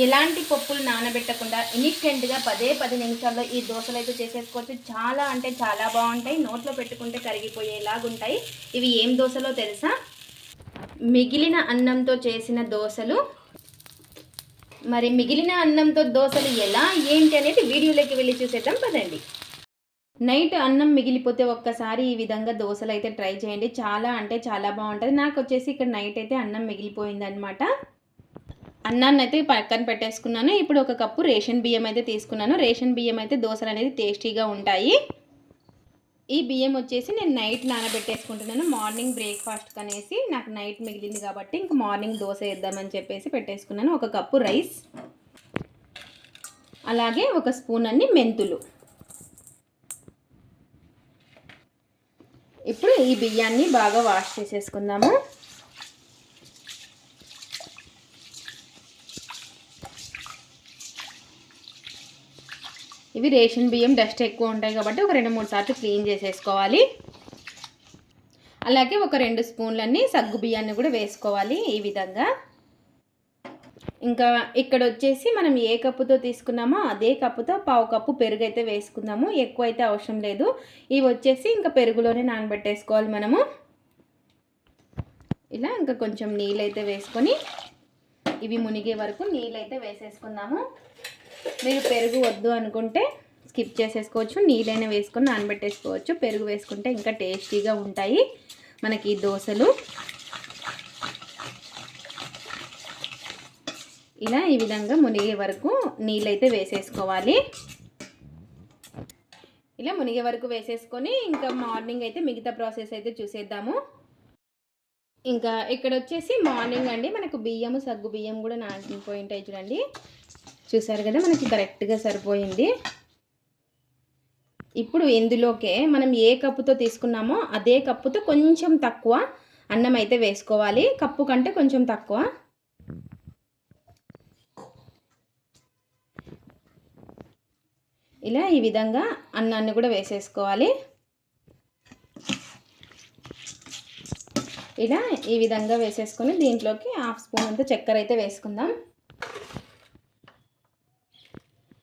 ఎలాంటి పప్పులు నానబెట్టకుండా ఇన్స్టెంట్గా పదే పది నిమిషాల్లో ఈ దోశలు అయితే చేసేసుకోవచ్చు. చాలా అంటే చాలా బాగుంటాయి. నోట్లో పెట్టుకుంటే కరిగిపోయేలాగుంటాయి. ఇవి ఏం దోశలో తెలుసా? మిగిలిన అన్నంతో చేసిన దోశలు. మరి మిగిలిన అన్నంతో దోశలు ఎలా? ఏంటి అనేది వీడియోలోకి వెళ్ళి చూసేద్దాం. పదండి. నైట్ అన్నం మిగిలిపోతే ఒక్కసారి ఈ విధంగా దోశలు అయితే ట్రై చేయండి. చాలా అంటే చాలా బాగుంటుంది. నాకు వచ్చేసి ఇక్కడ నైట్ అయితే అన్నం మిగిలిపోయింది అనమాట అన్నాన్ని అయితే పక్కన పెట్టేసుకున్నాను. ఇప్పుడు ఒక కప్పు రేషన్ బియ్యం అయితే తీసుకున్నాను. రేషన్ బియ్యం అయితే దోశలు అనేది టేస్టీగా ఉంటాయి. ఈ బియ్యం వచ్చేసి నేను నైట్ నానబెట్టేసుకుంటున్నాను. మార్నింగ్ బ్రేక్ఫాస్ట్ అనేసి నాకు నైట్ మిగిలింది కాబట్టి ఇంక మార్నింగ్ దోశ వేద్దామని చెప్పేసి పెట్టేసుకున్నాను. ఒక కప్పు రైస్ అలాగే ఒక స్పూన్ అన్ని మెంతులు. ఇప్పుడు ఈ బియ్యాన్ని బాగా వాష్ చేసేసుకుందాము. ఇవి రేషన్ బియ్యం డస్ట్ ఎక్కువ ఉంటాయి కాబట్టి ఒక రెండు మూడు సార్లు క్లీన్ చేసేసుకోవాలి. అలాగే ఒక రెండు స్పూన్లన్నీ సగ్గు బియ్యాన్ని కూడా వేసుకోవాలి ఈ విధంగా. ఇంకా ఇక్కడ వచ్చేసి మనం ఏ కప్పుతో తీసుకున్నామో అదే కప్పుతో పావు కప్పు పెరుగు అయితే వేసుకుందాము. ఎక్కువ అయితే అవసరం లేదు. ఇవి వచ్చేసి ఇంకా పెరుగులోనే నానబెట్టేసుకోవాలి మనము. ఇలా ఇంకా కొంచెం నీళ్ళు అయితే వేసుకొని ఇవి మునిగే వరకు నీళ్ళు అయితే వేసేసుకుందాము. మీరు పెరుగు వద్దు అనుకుంటే స్కిప్ చేసేసుకోవచ్చు నీళ్ళైనా వేసుకొని నానబెట్టేసుకోవచ్చు. పెరుగు వేసుకుంటే ఇంకా టేస్టీగా ఉంటాయి మనకి ఈ దోశలు. ఇలా ఈ విధంగా మునిగే వరకు నీళ్ళైతే వేసేసుకోవాలి. ఇలా మునిగే వరకు వేసేసుకొని ఇంకా మార్నింగ్ అయితే మిగతా ప్రాసెస్ అయితే చూసేద్దాము. ఇంకా ఇక్కడ వచ్చేసి మార్నింగ్ అండి మనకు బియ్యము సగ్గు బియ్యం కూడా నానిపోయి ఉంటాయి చూడండి. చూసారు కదా మనకి కరెక్ట్గా సరిపోయింది. ఇప్పుడు ఇందులోకే మనం ఏ కప్పుతో తీసుకున్నామో అదే కప్పుతో కొంచెం తక్కువ అన్నం అయితే వేసుకోవాలి. కప్పు కంటే కొంచెం తక్కువ. ఇలా ఈ విధంగా అన్నాన్ని కూడా వేసేసుకోవాలి. ఇలా ఈ విధంగా వేసేసుకొని దీంట్లోకి హాఫ్ స్పూన్ అంత చక్కెర అయితే వేసుకుందాం.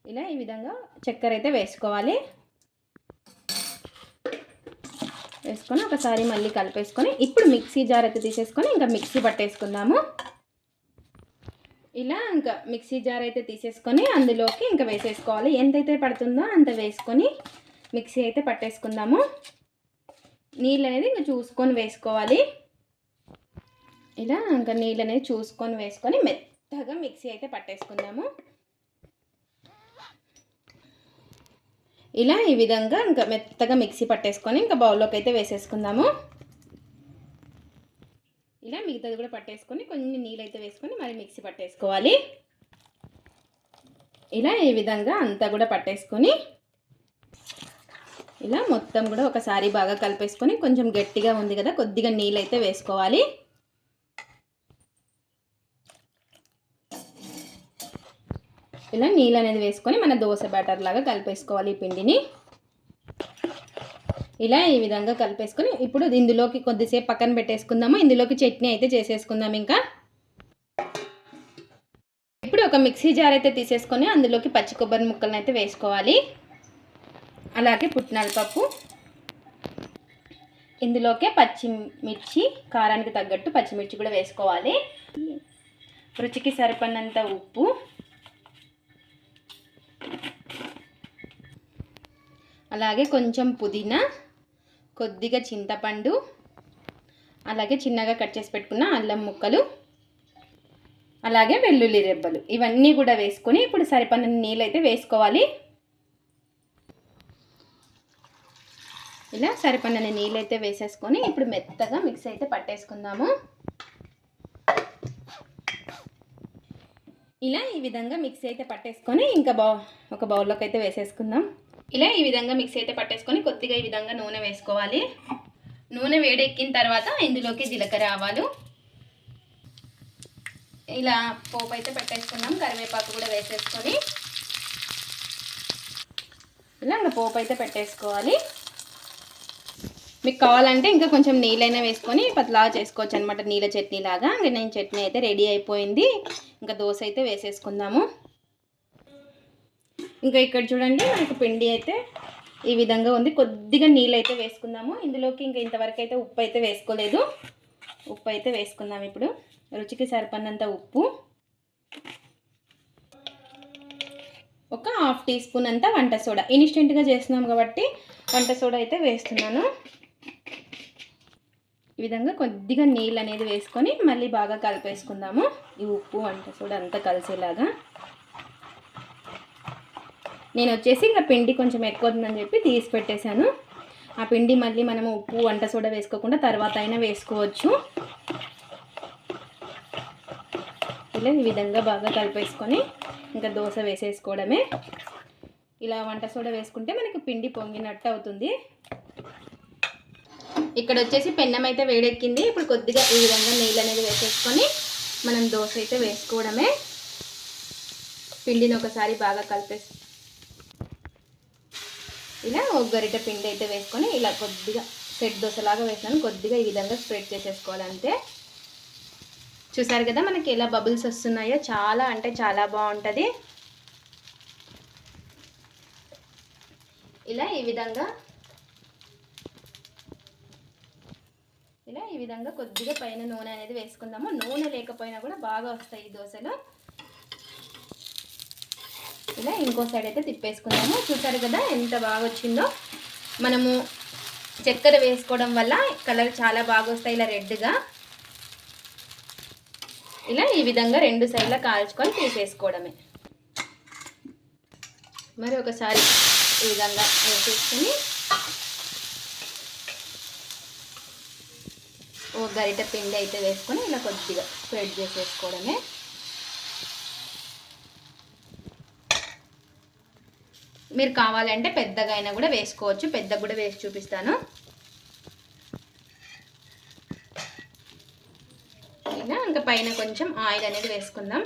ఇలా ఈ విధంగా చక్కెర అయితే వేసుకోవాలి. వేసుకొని ఒకసారి మళ్ళీ కలిపేసుకొని ఇప్పుడు మిక్సీ జార్ అయితే తీసేసుకొని ఇంకా మిక్సీ పట్టేసుకుందాము. ఇలా ఇంకా మిక్సీ జార్ అయితే తీసేసుకొని అందులోకి ఇంకా వేసేసుకోవాలి. ఎంతైతే పడుతుందో అంత వేసుకొని మిక్సీ అయితే పట్టేసుకుందాము. నీళ్ళు అనేది ఇంకా చూసుకొని వేసుకోవాలి. ఇలా ఇంకా నీళ్ళు అనేది చూసుకొని వేసుకొని మెత్తగా మిక్సీ అయితే పట్టేసుకుందాము. ఇలా ఈ విధంగా ఇంకా మెత్తగా మిక్సీ పట్టేసుకొని ఇంకా బౌల్లోకి అయితే వేసేసుకుందాము. ఇలా మిగతాది కూడా పట్టేసుకొని కొన్ని నీళ్ళు అయితే వేసుకొని మరి మిక్సీ పట్టేసుకోవాలి. ఇలా ఈ విధంగా అంతా కూడా పట్టేసుకొని ఇలా మొత్తం కూడా ఒకసారి బాగా కలిపేసుకొని కొంచెం గట్టిగా ఉంది కదా కొద్దిగా నీళ్ళు అయితే వేసుకోవాలి. ఇలా నీళ్ళు అనేది వేసుకొని మన దోశ బ్యాటర్ లాగా కలిపేసుకోవాలి ఈ పిండిని. ఇలా ఈ విధంగా కలిపేసుకొని ఇప్పుడు ఇందులోకి కొద్దిసేపు పక్కన పెట్టేసుకుందాము. ఇందులోకి చట్నీ అయితే చేసేసుకుందాం ఇంకా. ఇప్పుడు ఒక మిక్సీ జార్ అయితే తీసేసుకొని అందులోకి పచ్చి కొబ్బరి ముక్కలను అయితే వేసుకోవాలి. అలాగే పుట్నాల పప్పు. ఇందులోకే పచ్చిమిర్చి కారానికి తగ్గట్టు పచ్చిమిర్చి కూడా వేసుకోవాలి. రుచికి సరిపడినంత ఉప్పు. అలాగే కొంచెం పుదీనా కొద్దిగా చింతపండు అలాగే చిన్నగా కట్ చేసి పెట్టుకున్న అల్లం ముక్కలు అలాగే వెల్లుల్లి రెబ్బలు. ఇవన్నీ కూడా వేసుకొని ఇప్పుడు సరిపడిన నీళ్ళు అయితే వేసుకోవాలి. ఇలా సరిపడిన నీళ్ళు అయితే వేసేసుకొని ఇప్పుడు మెత్తగా మిక్స్ అయితే పట్టేసుకుందాము. ఇలా ఈ విధంగా మిక్సీ అయితే పట్టేసుకొని ఇంకా బౌ ఒక బౌల్లోకి అయితే వేసేసుకుందాం. ఇలా ఈ విధంగా మిక్సీ అయితే పట్టేసుకొని కొద్దిగా ఈ విధంగా నూనె వేసుకోవాలి. నూనె వేడెక్కిన తర్వాత ఇందులోకి జీలకర్ర ఆవాలు. ఇలా పోపు అయితే పెట్టేసుకున్నాం కరివేపాకు కూడా వేసేసుకొని. ఇలా ఇంకా పోపు అయితే పెట్టేసుకోవాలి. మీకు కావాలంటే ఇంకా కొంచెం నీళ్ళైనా వేసుకొని పతలాగా చేసుకోవచ్చు అనమాట నీళ్ళ చట్నీ లాగా. ఇంకా నేను చట్నీ అయితే రెడీ అయిపోయింది. ఇంకా దోశ అయితే వేసేసుకుందాము. ఇంకా ఇక్కడ చూడండి మనకు పిండి అయితే ఈ విధంగా ఉంది. కొద్దిగా నీళ్ళు అయితే వేసుకుందాము. ఇందులోకి ఇంకా ఇంతవరకు అయితే ఉప్పు అయితే వేసుకోలేదు. ఉప్పు అయితే వేసుకుందాం ఇప్పుడు. రుచికి సరిపడినంత ఉప్పు. ఒక హాఫ్ టీ స్పూన్ అంతా వంట సోడా. ఇన్స్టెంట్గా చేస్తున్నాం కాబట్టి వంట సోడా అయితే వేస్తున్నాను. ఈ విధంగా కొద్దిగా నీళ్ళు అనేది వేసుకొని మళ్ళీ బాగా కలిపేసుకుందాము. ఈ ఉప్పు వంట సోడా అంతా కలిసేలాగా. నేను వచ్చేసి ఇంకా పిండి కొంచెం ఎక్కువ ఉందని చెప్పి తీసి పెట్టేశాను. ఆ పిండి మళ్ళీ మనము ఉప్పు వంట సోడా వేసుకోకుండా తర్వాత అయినా వేసుకోవచ్చు. ఇలా ఈ విధంగా బాగా కలిపేసుకొని ఇంకా దోశ వేసేసుకోవడమే. ఇలా వంట సోడా వేసుకుంటే మనకి పిండి పొంగినట్టు అవుతుంది. ఇక్కడ వచ్చేసి పెన్నం అయితే వేడెక్కింది. ఇప్పుడు కొద్దిగా ఈ విధంగా నీళ్ళు అనేది వేసేసుకొని మనం దోశ అయితే వేసుకోవడమే. పిండిని ఒకసారి బాగా కలిపేసి ఇలా ఒక గరిట పిండి అయితే వేసుకొని ఇలా కొద్దిగా సెట్ దోశలాగా వేసినాను. కొద్దిగా ఈ విధంగా స్ప్రెడ్ చేసేసుకోవాలంటే చూసారు కదా మనకి ఎలా బబుల్స్ వస్తున్నాయో? చాలా అంటే చాలా బాగుంటుంది. ఇలా ఈ విధంగా ఇలా ఈ విధంగా కొద్దిగా పైన నూనె అనేది వేసుకుందాము. నూనె లేకపోయినా కూడా బాగా వస్తాయి ఈ దోశలు. ఇలా ఇంకో సైడ్ అయితే తిప్పేసుకున్నాము చూసారు కదా ఎంత బాగా వచ్చిందో? మనము చక్కెర వేసుకోవడం వల్ల కలర్ చాలా బాగా వస్తాయి ఇలా రెడ్గా ఇలా ఈ విధంగా రెండు సైడ్ల కాల్చుకొని తీసేసుకోవడమే. మరి ఒకసారి ఈ విధంగా వేసేసుకుని ఓ గరిట పిండి అయితే వేసుకొని ఇలా కొద్దిగా స్ప్రెడ్ చేసేసుకోవడమే. మీరు కావాలంటే పెద్దగా అయినా కూడా వేసుకోవచ్చు. పెద్దగా కూడా వేసి చూపిస్తాను. ఇలా ఇంకా పైన కొంచెం ఆయిల్ అనేది వేసుకుందాం.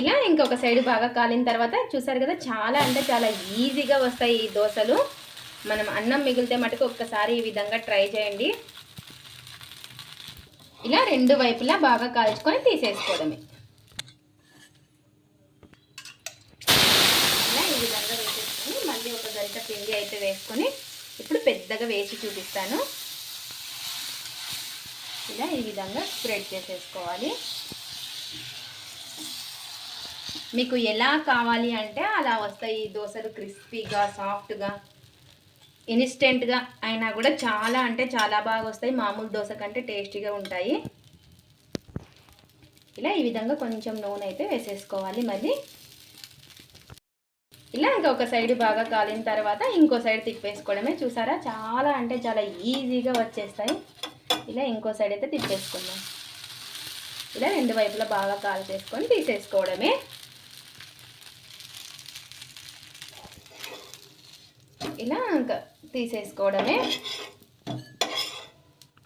ఇలా ఇంకొక సైడ్ బాగా కాలిన తర్వాత చూసారు కదా చాలా అంటే చాలా ఈజీగా వస్తాయి ఈ దోశలు. మనం అన్నం మిగిలితే మటుకు ఒక్కసారి ఈ విధంగా ట్రై చేయండి. ఇలా రెండు వైపులా బాగా కాల్చుకొని తీసేసుకోవడమే ఇలా ఈ విధంగా వేసేసుకొని మళ్ళీ ఒక గంట పిండి అయితే వేసుకొని ఇప్పుడు పెద్దగా వేసి చూపిస్తాను. ఇలా ఈ విధంగా స్ప్రెడ్ చేసేసుకోవాలి. మీకు ఎలా కావాలి అంటే అలా వస్తాయి. ఈ దోశలు క్రిస్పీగా సాఫ్ట్గా ఇన్స్టెంట్గా అయినా కూడా చాలా అంటే చాలా బాగా వస్తాయి. మామూలు దోశ కంటే టేస్టీగా ఉంటాయి. ఇలా ఈ విధంగా కొంచెం నూనె అయితే వేసేసుకోవాలి. మళ్ళీ ఇలా ఇంకా ఒక సైడ్ బాగా కాలిన తర్వాత ఇంకో సైడ్ తిప్పేసుకోవడమే. చూసారా? చాలా అంటే చాలా ఈజీగా వచ్చేస్తాయి. ఇలా ఇంకో సైడ్ అయితే తిప్పేసుకుందాం. ఇలా రెండు వైపులా బాగా కాలు చేసుకొని తీసేసుకోవడమే. ఇలా ఇంకా తీసేసుకోవడమే.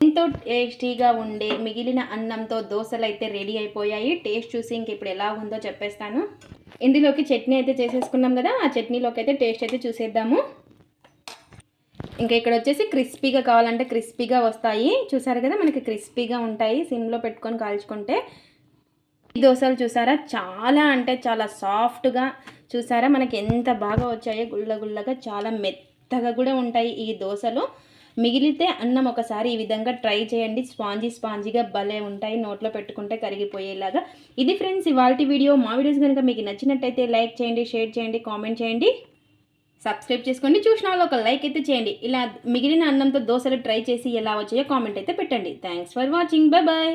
ఎంతో టేస్టీగా ఉండే మిగిలిన అన్నంతో దోశలు అయితే రెడీ అయిపోయాయి. టేస్ట్ చూసి ఇంక ఇప్పుడు ఎలా ఉందో చెప్పేస్తాను. ఇందులోకి చట్నీ అయితే చేసేసుకున్నాం కదా ఆ చట్నీలోకి అయితే టేస్ట్ అయితే చూసేద్దాము. ఇంకా ఇక్కడ వచ్చేసి క్రిస్పీగా కావాలంటే క్రిస్పీగా వస్తాయి. చూసారు కదా మనకి క్రిస్పీగా ఉంటాయి. సిమ్లో పెట్టుకొని కాల్చుకుంటే. ఈ దోశలు చూసారా? చాలా అంటే చాలా సాఫ్ట్గా చూసారా? మనకి ఎంత బాగా వచ్చాయో గుళ్ళ గుళ్ళగా చాలా మెత్తగా కూడా ఉంటాయి ఈ దోశలు. మిగిలితే అన్నం ఒకసారి ఈ విధంగా ట్రై చేయండి. స్పాంజీ స్పాంజీగా భలే ఉంటాయి. నోట్లో పెట్టుకుంటే కరిగిపోయేలాగా. ఇది ఫ్రెండ్స్ ఇవాళ వీడియో. మా వీడియోస్ కనుక మీకు నచ్చినట్టయితే లైక్ చేయండి షేర్ చేయండి కామెంట్ చేయండి. సబ్స్క్రైబ్ చేసుకోండి. చూసిన వాళ్ళు ఒక లైక్ అయితే చేయండి. ఇలా మిగిలిన అన్నంతో దోశలు ట్రై చేసి ఎలా వచ్చాయో కామెంట్ అయితే పెట్టండి. Thanks for watching. Bye bye